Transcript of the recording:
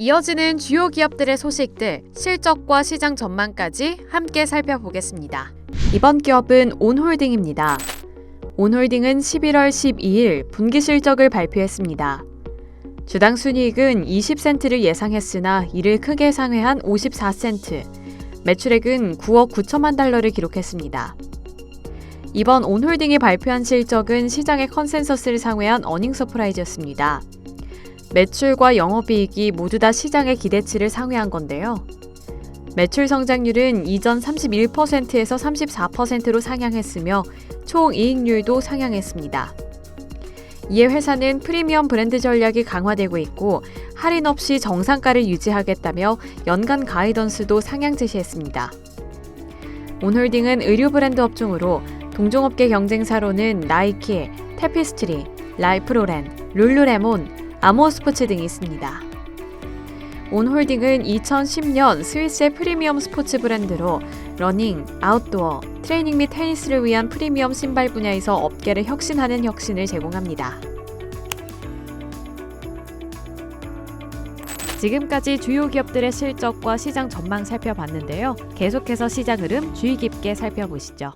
이어지는 주요 기업들의 소식들, 실적과 시장 전망까지 함께 살펴보겠습니다. 이번 기업은 온홀딩입니다. 온홀딩은 11월 12일 분기 실적을 발표했습니다. 주당 순이익은 20센트를 예상했으나 이를 크게 상회한 54센트, 매출액은 9억 9천만 달러를 기록했습니다. 이번 온홀딩이 발표한 실적은 시장의 컨센서스를 상회한 어닝 서프라이즈였습니다. 매출과 영업이익이 모두 다 시장의 기대치를 상회한 건데요. 매출 성장률은 이전 31%에서 34%로 상향했으며 총 이익률도 상향했습니다. 이에 회사는 프리미엄 브랜드 전략이 강화되고 있고 할인 없이 정상가를 유지하겠다며 연간 가이던스도 상향 제시했습니다. 온홀딩은 의류 브랜드 업종으로 동종업계 경쟁사로는 나이키, 테피스트리, 라이프로렌, 룰루레몬, 아모스포츠 등이 있습니다. 온홀딩은 2010년 스위스의 프리미엄 스포츠 브랜드로 러닝, 아웃도어, 트레이닝 및 테니스를 위한 프리미엄 신발 분야에서 업계를 혁신하는 혁신을 제공합니다. 지금까지 주요 기업들의 실적과 시장 전망 살펴봤는데요. 계속해서 시장 흐름 주의 깊게 살펴보시죠.